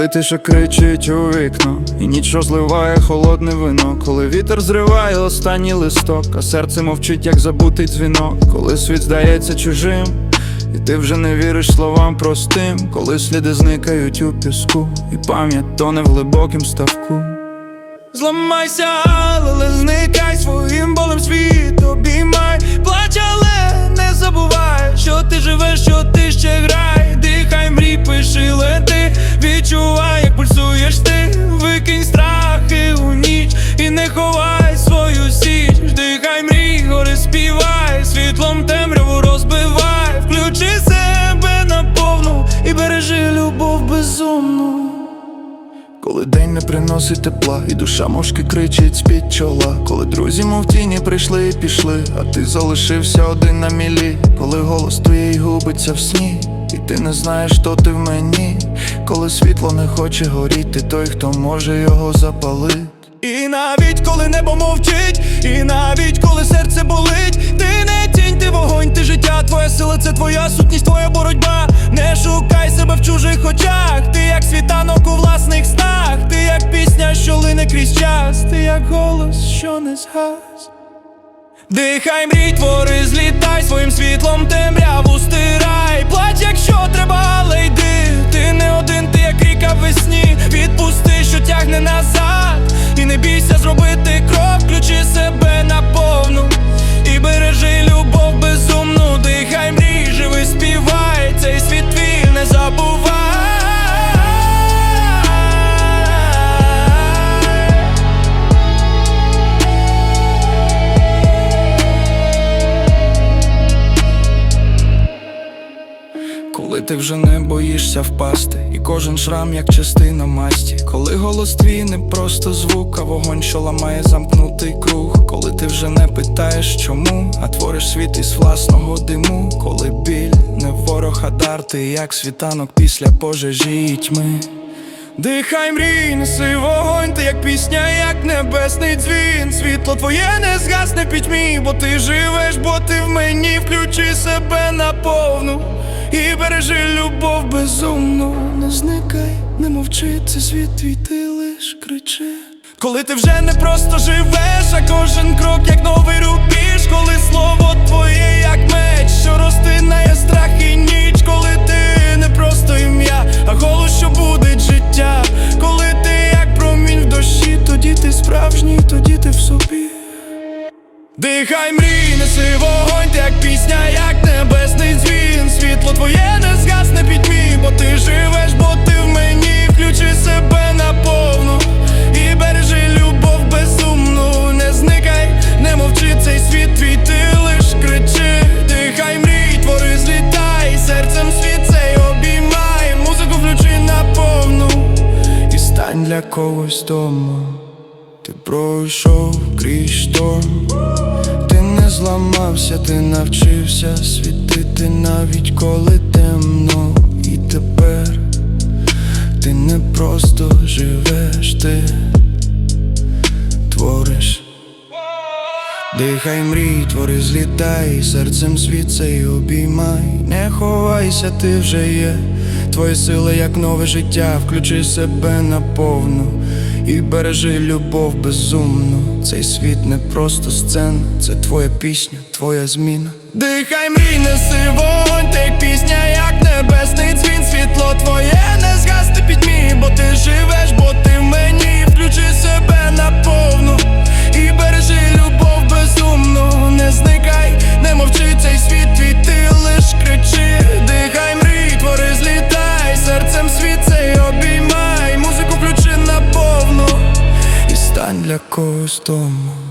Коли тиша кричить у вікно, і нічого зливає холодне вино, коли вітер зриває останній листок, а серце мовчить, як забутий дзвінок, коли світ здається чужим, і ти вже не віриш словам простим, коли сліди зникають у піску, і пам'ять тоне в глибокім ставку. Зламайся, але зникай любов безумну. Коли день не приносить тепла, і душа мошки кричить з-під чола, коли друзі, мов тіні, прийшли і пішли, а ти залишився один на мілі, коли голос твоєї губиться в сні, і ти не знаєш, що ти в мені, коли світло не хоче горіти, той, хто може його запалити. І навіть коли небо мовчить, і навіть коли серце болить, очах, ти як світанок у власних снах, ти як пісня, що лине крізь час, ти як голос, що не згас. Дихай, мрій, твори, злітай своїм світлом темряву стирай, Коли ти вже не боїшся впасти, і кожен шрам як частина масті, коли голос твій не просто звук, а вогонь, що ламає замкнутий круг, коли ти вже не питаєш чому, а твориш світ із власного диму, коли біль не ворог, а дар, ти як світанок після пожежі й тьми. Дихай, мрій, неси вогонь, ти як пісня, як небесний дзвін. Світло твоє не згасне пітьмі, бо ти живеш, бо ти в мені. Включи себе наповну і бережи любов безумну. Не зникай, не мовчи, це світ твій, ти лиш кричи. Коли ти вже не просто живеш, а кожен крок як новий рубіж, коли слово твоє, як меч, що розтинає страх і ніч, Дихай мрій, неси вогонь, як пісня, як небесний дзвін. Світло твоє не згасне пітьмі, бо ти живеш, бо ти в мені, включи себе наповну і бережи любов безумну. Не зникай, не мовчи цей світ твій, ти лиш кричи. Дихай мрій, твори, злітай, серцем світ цей обіймай, музику включи наповну і стань для когось домом. Ти пройшов крізь шторм, ти не зламався, ти навчився світити навіть коли темно. І тепер ти не просто живеш, ти твориш. Дихай, мрій, твори, злітай, серцем світ цей обіймай, не ховайся, ти вже є. Твоя сила, як нове життя, включи себе наповну і бережи любов безумну. Цей світ не просто сцена, це твоя пісня, твоя зміна. Дихай, мрій, неси вогонь, ти пісня, як обіймай, музику